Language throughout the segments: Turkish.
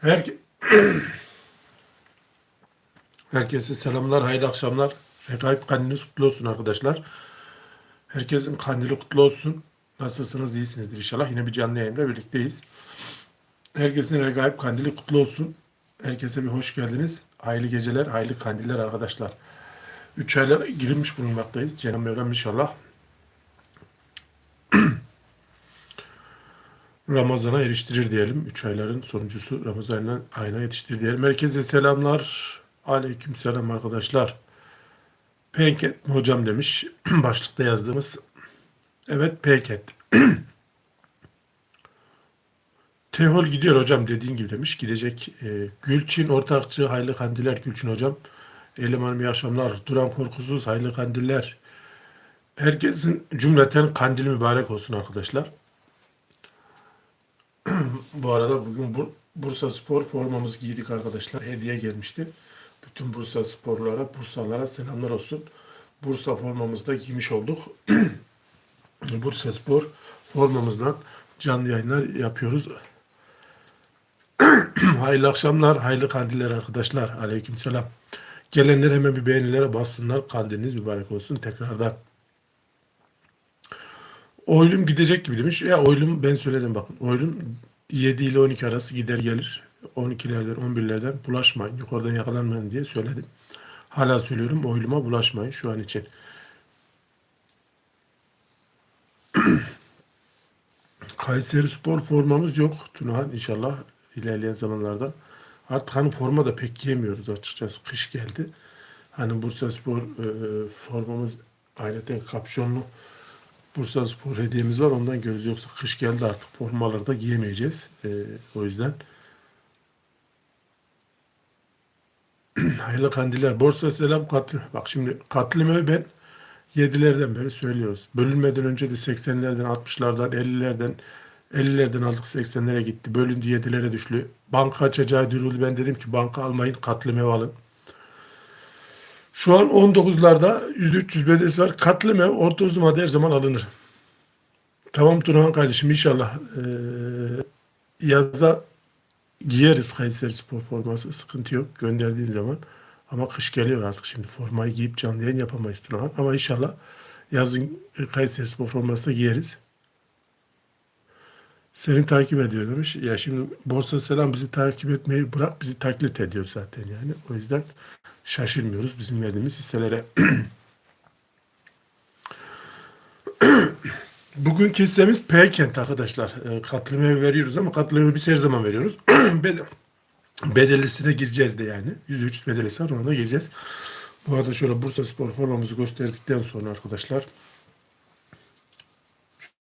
Her... Herkese selamlar, hayırlı akşamlar. Regaip kandiliniz kutlu olsun arkadaşlar. Herkesin kandili kutlu olsun. Nasılsınız, iyisinizdir inşallah. Yine bir canlı yayında birlikteyiz. Herkesin regaip kandili kutlu olsun. Herkese bir hoş geldiniz. Hayırlı geceler, hayırlı kandiller arkadaşlar. Üç aylar girilmiş bulunmaktayız. Cenab-ı inşallah Ramazan'a eriştirir diyelim. Üç ayların sonuncusu Ramazan ayına yetiştir diyelim. Herkese selamlar. Aleyküm selam arkadaşlar. Peket mi hocam demiş. Başlıkta yazdığımız. Evet Peket. Tehol gidiyor hocam dediğin gibi demiş. Gidecek. E, Gülçin Ortakçı hayırlı kandiller Gülçin hocam. Eylem Hanım iyi. Duran Korkusuz hayırlı kandiller. Herkesin cümleten kandili mübarek olsun arkadaşlar. Bu arada bugün Bur- Bursa Spor formamızı giydik arkadaşlar. Hediye gelmişti. Bütün Bursa sporlara, Bursalara selamlar olsun. Bursa formamızı da giymiş olduk. Bursa Spor formamızdan canlı yayınlar yapıyoruz. hayırlı akşamlar, hayırlı kandiller arkadaşlar. Aleykümselam. Gelenler hemen bir beğenilere bassınlar. Kandiliniz mübarek olsun tekrardan. Oylum gidecek gibi demiş. Ya oylum ben söyledim bakın. Oylum 7 ile 12 arası gider gelir. 12'lerden 11'lerden bulaşmayın. Yukarıdan yakalanmayın diye söyledim. Hala söylüyorum oyluma bulaşmayın şu an için. Kayseri Spor formamız yok. Tunahan inşallah ilerleyen zamanlarda. Artık hani forma da pek giyemiyoruz açıkçası. Kış geldi. Hani Bursa Spor e, formamız ayrıca kapşonlu Bursa Spor hediyemiz var. Ondan görürüz. Yoksa kış geldi artık formaları da giyemeyeceğiz. E, o yüzden hayırlı kandiller. Borsa selam katli. Bak şimdi katlime ben 7'lerden beri söylüyoruz. Bölünmeden önce de 80'lerden, 60'lardan, 50'lerden 50'lerden aldık 80'lere gitti. Bölündü 7'lere düştü. Banka açacağı dürüldü. Ben dedim ki banka almayın katlime alın. Şu an 19'larda %300 bedelisi var. Katlim ev orta uzun vade her zaman alınır. Tamam Turhan kardeşim inşallah eee, yaza giyeriz Kayseri Spor forması. Sıkıntı yok gönderdiğin zaman. Ama kış geliyor artık şimdi formayı giyip canlı yayın yapamayız Turhan. Ama inşallah yazın Kayseri Spor forması da giyeriz. Seni takip ediyor demiş. Ya şimdi Borsa Selam bizi takip etmeyi bırak bizi taklit ediyor zaten yani. O yüzden şaşırmıyoruz bizim verdiğimiz hisselere. Bugünkü hissemiz P kent arkadaşlar. E, katılımı veriyoruz ama katılımı biz her zaman veriyoruz. Bedel, bedellisine gireceğiz de yani. %300 bedelisi var ona da gireceğiz. Bu arada şöyle Bursa Spor formamızı gösterdikten sonra arkadaşlar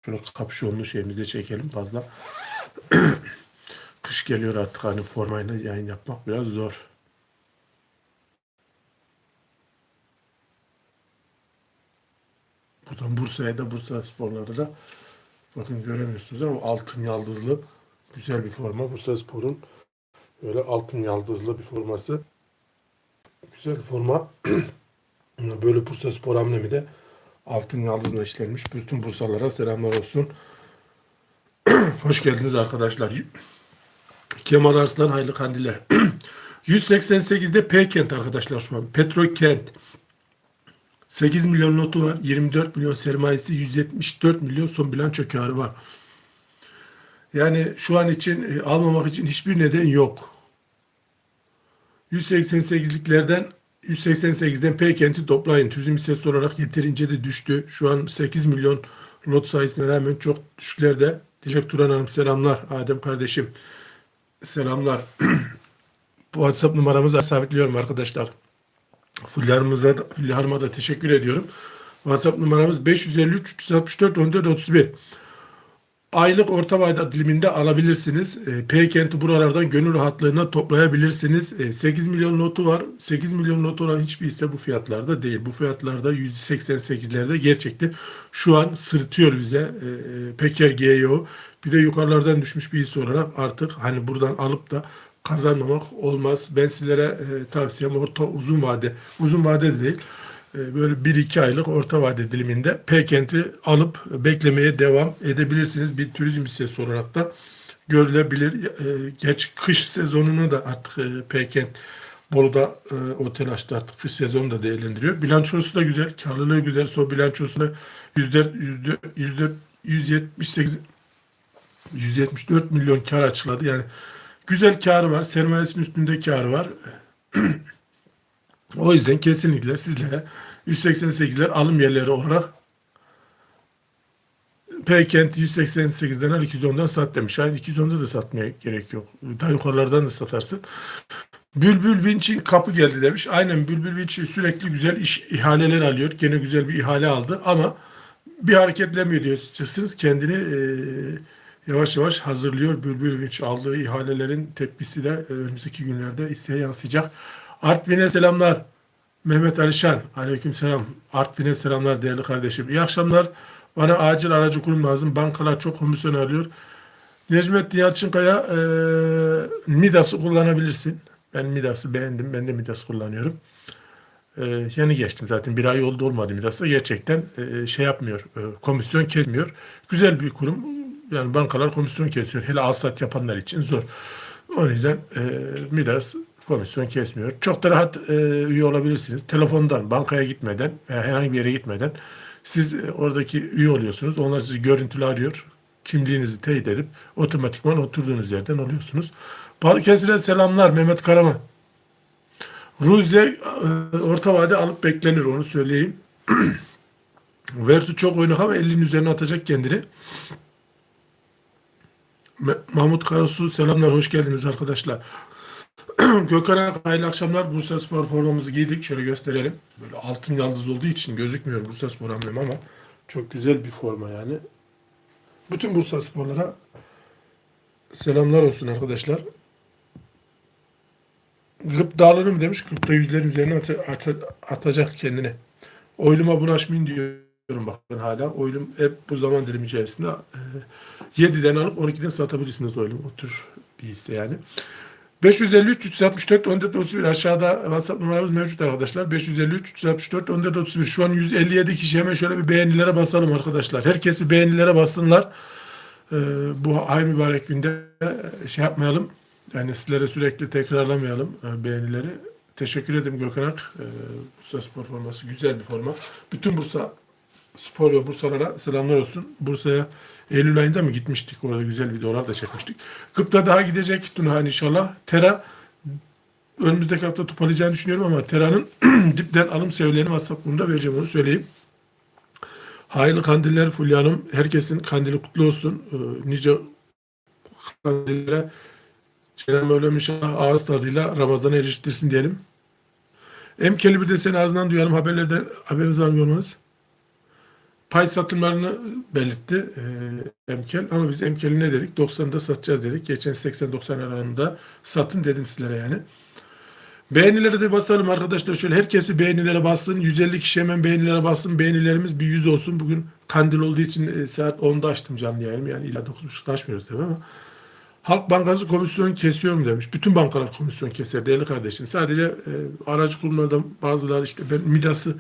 şöyle kapşonlu şeyimizi çekelim fazla. Kış geliyor artık hani formayla yayın yapmak biraz zor. Buradan Bursa'ya da Bursa sporları da bakın göremiyorsunuz ama altın yaldızlı güzel bir forma. Bursa Spor'un böyle altın yaldızlı bir forması. Güzel forma. böyle Bursa Spor amblemi de altın yaldızla işlenmiş. Bütün Bursalara selamlar olsun. Hoş geldiniz arkadaşlar. Kemal Arslan hayırlı kandiller. 188'de P kent arkadaşlar şu an. Petrol kent. 8 milyon notu var. 24 milyon sermayesi, 174 milyon son bilanço karı var. Yani şu an için e, almamak için hiçbir neden yok. 188'liklerden 188'den P kenti toplayın. Tüzüm hissesi olarak yeterince de düştü. Şu an 8 milyon lot sayısına rağmen çok düşüklerde. Dilek Turan Hanım selamlar. Adem kardeşim selamlar. Bu WhatsApp numaramızı sabitliyorum arkadaşlar. Fullarımıza, Fullarıma da teşekkür ediyorum. WhatsApp numaramız 553 364 14 31. Aylık orta vade diliminde alabilirsiniz. E, P kenti buralardan gönül rahatlığına toplayabilirsiniz. E, 8 milyon notu var. 8 milyon notu olan hiçbir hisse bu fiyatlarda değil. Bu fiyatlarda 188'lerde gerçekten şu an sırtıyor bize e, e, Peker GEO. Bir de yukarılardan düşmüş bir hisse olarak artık hani buradan alıp da kazanmamak olmaz. Ben sizlere e, tavsiyem orta uzun vade, uzun vade de değil, e, böyle 1-2 aylık orta vade diliminde P kenti alıp beklemeye devam edebilirsiniz. Bir turizm hissesi olarak da görülebilir. E, geç kış sezonunu da artık e, Peykent Bolu'da e, otel açtı artık kış sezonu da değerlendiriyor. Bilançosu da güzel, karlılığı güzel. Son bilançosunda yüzde yüzde yüzde 178 174 milyon kar açıkladı. Yani güzel karı var. Sermayesinin üstünde karı var. o yüzden kesinlikle sizlere 188'ler alım yerleri olarak Peykent'i 188'den al 210'dan sat demiş. Hayır 210'da da satmaya gerek yok. Daha yukarılardan da satarsın. Bülbül Vinç'in kapı geldi demiş. Aynen Bülbül Vinç sürekli güzel iş ihaleler alıyor. Gene güzel bir ihale aldı ama bir hareketlemiyor diyorsunuz. Kendini e, yavaş yavaş hazırlıyor. Bülbül Vinç aldığı ihalelerin tepkisi de e, önümüzdeki günlerde hisseye yansıyacak. Artvin'e selamlar. Mehmet Alişan. Aleyküm selam. Artvin'e selamlar değerli kardeşim. İyi akşamlar. Bana acil aracı kurum lazım. Bankalar çok komisyon alıyor. Necmettin Yalçınkaya e, Midas'ı kullanabilirsin. Ben Midas'ı beğendim. Ben de Midas kullanıyorum. E, yeni geçtim zaten. Bir ay oldu olmadı Midas'a. Gerçekten e, şey yapmıyor. E, komisyon kesmiyor. Güzel bir kurum. Yani bankalar komisyon kesiyor. Hele alsat yapanlar için zor. O yüzden e, Midas komisyon kesmiyor. Çok da rahat e, üye olabilirsiniz. Telefondan, bankaya gitmeden veya herhangi bir yere gitmeden siz e, oradaki üye oluyorsunuz. Onlar sizi görüntülü arıyor. Kimliğinizi teyit edip otomatikman oturduğunuz yerden oluyorsunuz. Balıkesir'e selamlar Mehmet Karaman. Ruzya e, orta vade alıp beklenir onu söyleyeyim. Vertu çok oynak ama 50'nin üzerine atacak kendini. Mahmut Karasu selamlar hoş geldiniz arkadaşlar. Gökhan hayırlı akşamlar. Bursa Spor formamızı giydik. Şöyle gösterelim. Böyle altın yıldız olduğu için gözükmüyor Bursa Spor amblem ama çok güzel bir forma yani. Bütün Bursa Sporlara selamlar olsun arkadaşlar. Gıptalarım mı demiş. Gıpta yüzlerin üzerine at- at- atacak kendine. Oyluma bulaşmayın diyorum bakın hala. Oylum hep bu zaman dilimi içerisinde e, 7'den alıp 12'den satabilirsiniz oylum. O tür bir hisse yani. 553 364 14 31 aşağıda WhatsApp numaramız mevcut arkadaşlar. 553 364 14 31 şu an 157 kişi hemen şöyle bir beğenilere basalım arkadaşlar. Herkes bir beğenilere bassınlar. Ee, bu ay mübarek günde e, şey yapmayalım. Yani sizlere sürekli tekrarlamayalım e, beğenileri. Teşekkür ederim Gökhan Ak. Ee, Bursa Spor forması güzel bir forma. Bütün Bursa Spor ve Bursalara selamlar olsun. Bursa'ya Eylül ayında mı gitmiştik? Orada güzel videolar da çekmiştik. Gıpta daha gidecek Tunahan inşallah. Tera önümüzdeki hafta toparlayacağını düşünüyorum ama Tera'nın dipten alım seviyelerini WhatsApp grubunda vereceğim onu söyleyeyim. Hayırlı kandiller Fulya Hanım. Herkesin kandili kutlu olsun. Ee, nice kandillere Cenab-ı Mevlam inşallah ağız tadıyla Ramazan'a eriştirsin diyelim. Emkeli bir de seni ağzından duyalım. Haberlerde haberiniz var mı yormanız? Pay satımlarını belirtti e, Emkel ama biz Emkel'i ne dedik? 90'da satacağız dedik. Geçen 80-90 aralığında satın dedim sizlere yani. Beğenilere de basalım arkadaşlar. Şöyle herkes bir beğenilere bassın. 150 kişi hemen beğenilere bassın. Beğenilerimiz bir 100 olsun. Bugün kandil olduğu için e, saat 10'da açtım canlı yayınımı. Yani illa 9.30'da açmıyoruz tabii ama. Halk Bankası komisyon kesiyor mu demiş. Bütün bankalar komisyon keser değerli kardeşim. Sadece e, aracı kurumlardan bazıları işte ben Midas'ı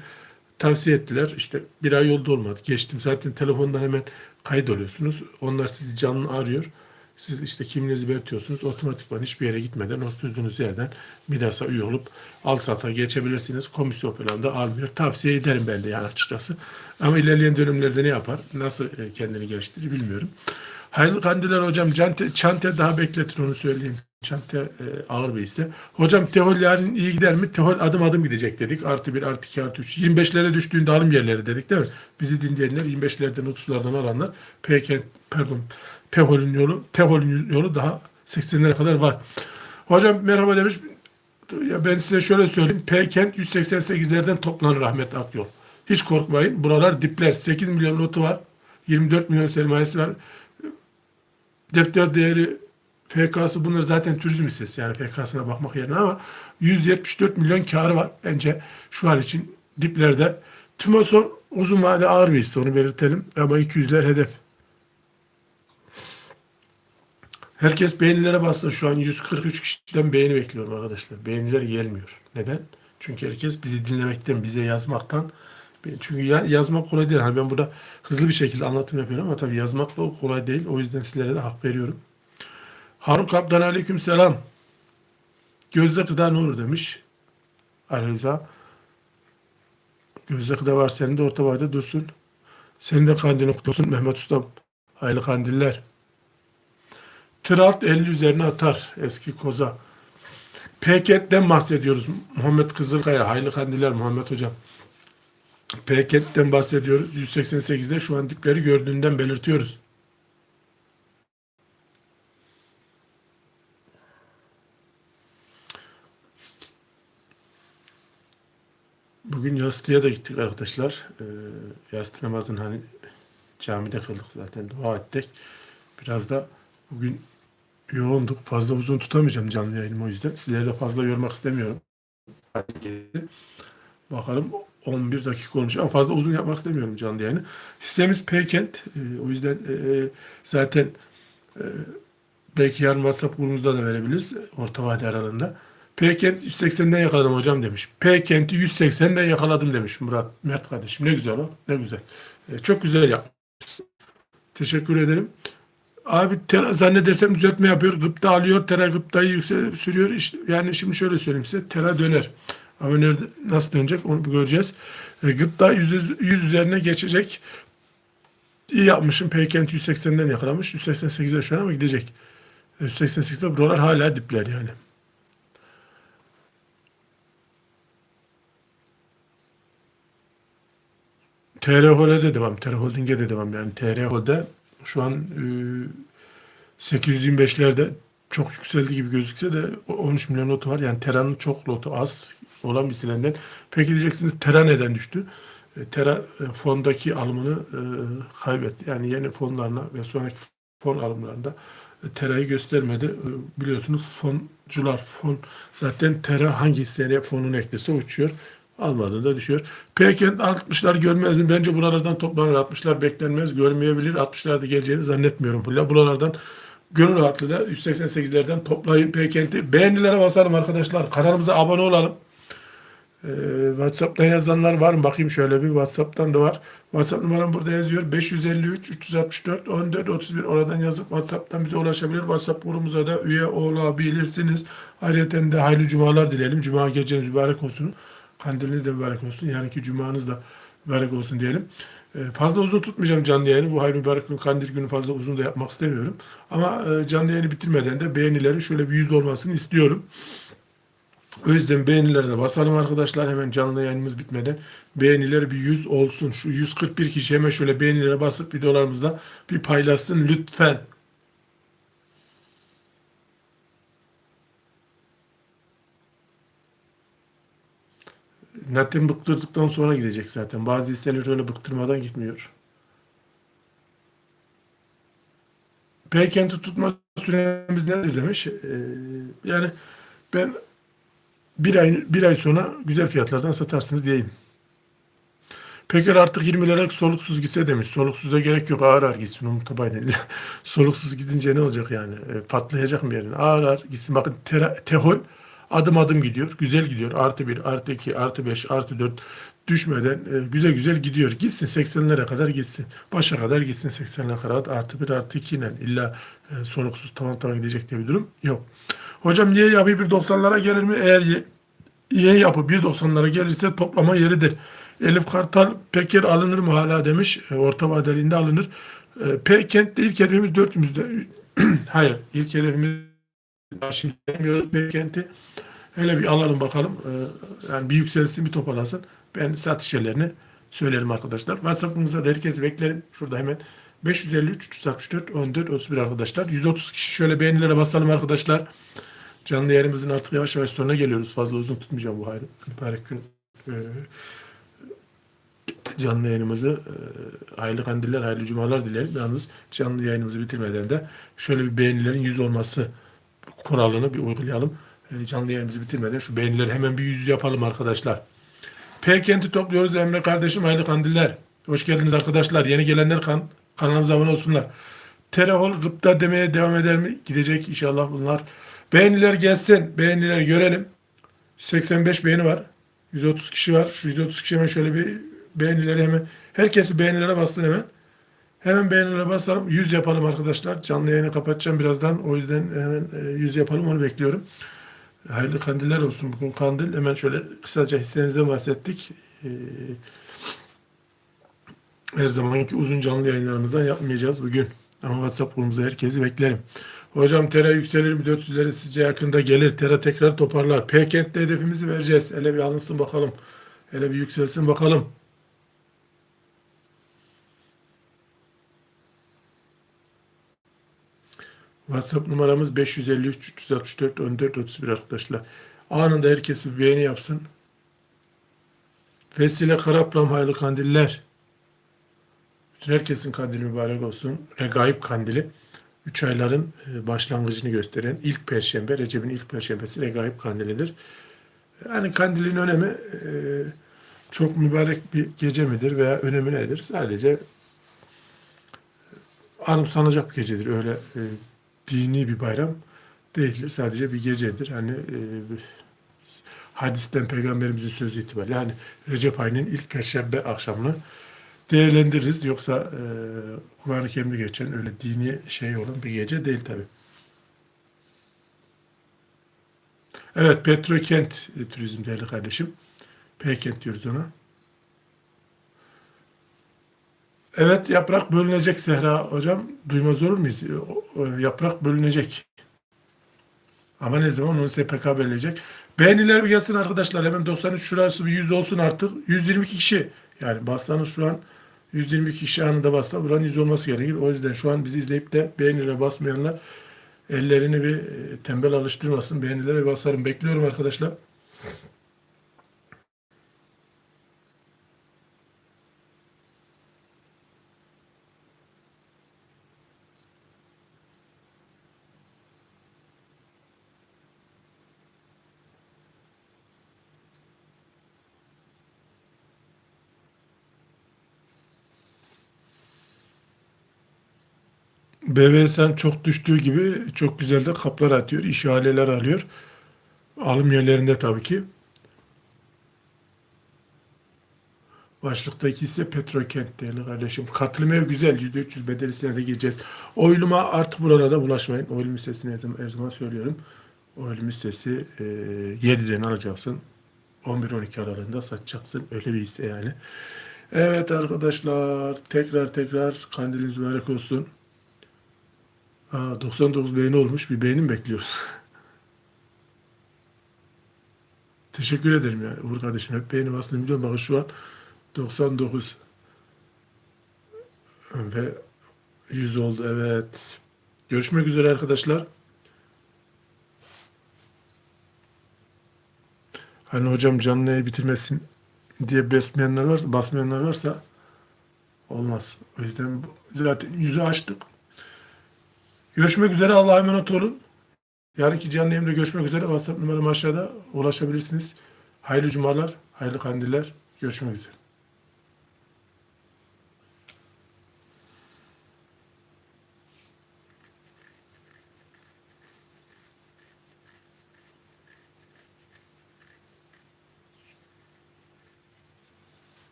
tavsiye ettiler. İşte bir ay yolda olmadı. Geçtim. Zaten telefondan hemen kayıt oluyorsunuz. Onlar sizi canlı arıyor. Siz işte kimliğinizi belirtiyorsunuz. Otomatikman hiçbir yere gitmeden oturduğunuz yerden Midas'a üye olup al sata geçebilirsiniz. Komisyon falan da almıyor. Tavsiye ederim ben de yani açıkçası. Ama ilerleyen dönemlerde ne yapar? Nasıl e, kendini geliştirir bilmiyorum. Hayırlı kandiller hocam. Çante, çante daha bekletin onu söyleyeyim. Çante e, ağır bir hisse. Hocam Tehol yarın iyi gider mi? Tehol adım adım gidecek dedik. Artı 1, artı 2, artı 3. 25'lere düştüğünde alım yerleri dedik değil mi? Bizi dinleyenler 25'lerden 30'lardan alanlar. Peki, pardon. Pehol'ün yolu, Tehol'ün yolu daha 80'lere kadar var. Hocam merhaba demiş. Ya ben size şöyle söyleyeyim. P-Kent 188'lerden toplanır Ahmet Akyol. Hiç korkmayın. Buralar dipler. 8 milyon lotu var. 24 milyon sermayesi var. Defter değeri FK'sı bunlar zaten turizm hissesi yani FK'sına bakmak yerine ama 174 milyon karı var bence şu an için diplerde. Tümason uzun vade ağır bir hisse onu belirtelim ama 200'ler hedef. Herkes beğenilere bastı şu an 143 kişiden beğeni bekliyorum arkadaşlar. Beğeniler gelmiyor. Neden? Çünkü herkes bizi dinlemekten, bize yazmaktan çünkü ya- yazmak kolay değil. Hani ben burada hızlı bir şekilde anlatım yapıyorum ama tabii yazmak da kolay değil. O yüzden sizlere de hak veriyorum. Harun Kaptan aleyküm selam. Gözde gıda ne olur demiş. Ali Rıza. Gözde gıda var senin de orta vade dursun. Senin de kandilin kutlu Mehmet Ustam. Hayırlı kandiller. Tralt 50 üzerine atar eski koza. Peket'ten bahsediyoruz. Muhammed Kızılkaya. Hayırlı kandiller Muhammed Hocam. Peket'ten bahsediyoruz. 188'de şu an dipleri gördüğünden belirtiyoruz. Bugün yastığa da gittik arkadaşlar. Ee, yastı namazını hani camide kıldık zaten dua ettik. Biraz da bugün yoğunduk. Fazla uzun tutamayacağım canlı yayınımı o yüzden. Sizleri de fazla yormak istemiyorum. Bakalım 11 dakika olmuş ama fazla uzun yapmak istemiyorum canlı yayını. Hissemiz Peykent. Ee, o yüzden e, zaten e, belki yarın WhatsApp grubumuzda da verebiliriz. Orta vade aralığında. Peykent 180'den yakaladım hocam demiş. Peykent'i 180'den yakaladım demiş Murat Mert kardeşim. Ne güzel o. Ne güzel. Ee, çok güzel yapmışsın. Teşekkür ederim. Abi tera, zannedersem düzeltme yapıyor. Gıpta alıyor. Tera gıptayı yüksel sürüyor. İşte, yani şimdi şöyle söyleyeyim size. Tera döner. Ama nerede, nasıl dönecek onu göreceğiz. E, gıpta 100, 100 üzerine geçecek. İyi yapmışım. Peykent 180'den yakalamış. 188'e şu an ama gidecek. E, 188'de buralar hala dipler yani. TR Hold'e devam. TR Holding'e de devam. Yani TR Hold'e şu an e, 825'lerde çok yükseldi gibi gözükse de 13 milyon lotu var. Yani Tera'nın çok lotu az olan bir silenden. Peki diyeceksiniz Tera neden düştü? E, Tera e, fondaki alımını e, kaybetti. Yani yeni fonlarına ve sonraki fon alımlarında e, Tera'yı göstermedi. Biliyorsunuz foncular fon zaten Tera hangi hisseye fonunu eklese uçuyor. Almadığında düşüyor. Peykent 60'lar görmez mi? Bence buralardan toplanır. 60'lar beklenmez. Görmeyebilir. 60'larda geleceğini zannetmiyorum. Buralardan gönül rahatlığıyla 188'lerden toplayın Peykent'i. Beğenilere basalım arkadaşlar. Kanalımıza abone olalım. Ee, WhatsApp'tan yazanlar var mı? Bakayım şöyle bir. WhatsApp'tan da var. WhatsApp numaram burada yazıyor. 553 364 14 31. Oradan yazıp WhatsApp'tan bize ulaşabilir. WhatsApp grubumuza da üye olabilirsiniz. Ayrıca de hayırlı cumalar dileyelim. Cuma geceniz mübarek olsun. Kandiliniz de mübarek olsun. Yarınki cumanız da mübarek olsun diyelim. Ee, fazla uzun tutmayacağım canlı yayını. Bu hayırlı mübarek gün, kandil günü fazla uzun da yapmak istemiyorum. Ama e, canlı yayını bitirmeden de beğenilerin şöyle bir yüz olmasını istiyorum. O yüzden beğenilerine basalım arkadaşlar. Hemen canlı yayınımız bitmeden beğenileri bir 100 olsun. Şu 141 kişi hemen şöyle beğenilere basıp videolarımızda bir paylaşsın lütfen. Zaten bıktırdıktan sonra gidecek zaten. Bazı hisseler öyle bıktırmadan gitmiyor. Peykent'i tutma süremiz nedir demiş. Ee, yani ben bir ay, bir ay sonra güzel fiyatlardan satarsınız diyeyim. Peker artık 20 lira soluksuz gitse demiş. Soluksuza gerek yok ağır ağır gitsin. Onun tabayla. Soluksuz gidince ne olacak yani? E, patlayacak mı yerine? Ağır ağır gitsin. Bakın tera, tehol adım adım gidiyor. Güzel gidiyor. Artı 1, artı 2, artı 5, artı 4 düşmeden e, güzel güzel gidiyor. Gitsin 80'lere kadar gitsin. Başa kadar gitsin 80'lere kadar artı 1, artı 2 ile illa e, soluksuz tavan tavan gidecek diye bir durum yok. Hocam niye yapı 1.90'lara gelir mi? Eğer ye, ye yapı 1.90'lara gelirse toplama yeridir. Elif Kartal Peker alınır mı hala demiş. E, orta vadeliğinde alınır. E, Peykent'te ilk hedefimiz 400'de. Hayır ilk hedefimiz şimdi demiyoruz Peykent'i. Hele bir alalım bakalım. E, yani bir yükselsin bir toparlasın. Ben satış yerlerini söylerim arkadaşlar. WhatsApp'ımıza da herkesi beklerim. Şurada hemen 553 364 14 31 arkadaşlar. 130 kişi şöyle beğenilere basalım arkadaşlar. Canlı yayınımızın artık yavaş yavaş sonuna geliyoruz. Fazla uzun tutmayacağım bu hayrı. Mübarek gün. Ee, canlı yayınımızı e, hayırlı kandiller, hayırlı cumalar dilerim. Yalnız canlı yayınımızı bitirmeden de şöyle bir beğenilerin yüz olması kuralını bir uygulayalım. E, canlı yayınımızı bitirmeden şu beğenileri hemen bir yüz yapalım arkadaşlar. Peykent'i topluyoruz Emre kardeşim hayırlı kandiller. Hoş geldiniz arkadaşlar. Yeni gelenler kan kanalımıza abone olsunlar. Terehol gıpta demeye devam eder mi? Gidecek inşallah bunlar. Beğeniler gelsin. Beğenileri görelim. 85 beğeni var. 130 kişi var. Şu 130 kişi hemen şöyle bir beğenileri hemen. Herkes beğenilere bassın hemen. Hemen beğenilere basalım. 100 yapalım arkadaşlar. Canlı yayını kapatacağım birazdan. O yüzden hemen e, 100 yapalım onu bekliyorum. Hayırlı kandiller olsun bugün kandil. Hemen şöyle kısaca hissenizden bahsettik. Ee, her zamanki uzun canlı yayınlarımızdan yapmayacağız bugün. Ama WhatsApp grubumuza herkesi beklerim. Hocam Tera yükselir mi? 400'lere sizce yakında gelir. Tera tekrar toparlar. P-Kent'te hedefimizi vereceğiz. Hele bir alınsın bakalım. Hele bir yükselsin bakalım. WhatsApp numaramız 553 364 14 31 arkadaşlar. Anında herkes bir beğeni yapsın. Vesile Karaplam hayırlı kandiller. Bütün herkesin kandili mübarek olsun. Regaib kandili. 3 ayların e, başlangıcını gösteren ilk perşembe, Recep'in ilk perşembesi Regaib kandilidir. Yani kandilin önemi e, çok mübarek bir gece midir veya önemi nedir? Sadece anımsanacak bir gecedir. Öyle e, dini bir bayram değildir. Sadece bir gecedir. Hani e, hadisten peygamberimizin sözü itibariyle hani Recep ayının ilk perşembe akşamını değerlendiririz. Yoksa e, Kur'an-ı Kerim'de geçen öyle dini şey olan bir gece değil tabi. Evet Petrokent e, turizm değerli kardeşim. Peykent diyoruz ona. Evet yaprak bölünecek Zehra hocam. Duymaz olur muyuz? O- o Yaprak bölünecek. Ama ne zaman onu SPK belirleyecek. Beğeniler bir gelsin arkadaşlar. Hemen 93 şurası bir 100 olsun artık. 122 kişi. Yani bassanız şu an 122 kişi anında bassa buranın 100 olması gerekir. O yüzden şu an bizi izleyip de beğenilere basmayanlar ellerini bir e, tembel alıştırmasın. Beğenilere basarım. Bekliyorum arkadaşlar. BVS'n çok düştüğü gibi çok güzel de kaplar atıyor. işaleler alıyor. Alım yerlerinde tabii ki. Başlıktaki ise Petrokent değerli kardeşim. Katılım ev güzel. %300 bedelisine de gireceğiz. Oyluma artık buralarda bulaşmayın. Oylum listesini her zaman, söylüyorum. Oylum listesi e, 7'den alacaksın. 11-12 aralığında satacaksın. Öyle bir hisse yani. Evet arkadaşlar. Tekrar tekrar kandiliniz mübarek olsun. Aa, 99 beğeni olmuş. Bir beğeni mi bekliyoruz? Teşekkür ederim ya Uğur kardeşim. Hep beğeni bastığını biliyorum. Bakın şu an 99 ve 100 oldu. Evet. Görüşmek üzere arkadaşlar. Hani hocam canlı bitirmesin diye basmayanlar varsa, basmayanlar varsa olmaz. O yüzden zaten yüzü açtık. Görüşmek üzere. Allah'a emanet olun. Yarınki canlı yayında görüşmek üzere. WhatsApp numaram aşağıda ulaşabilirsiniz. Hayırlı cumalar, hayırlı kandiller. Görüşmek üzere.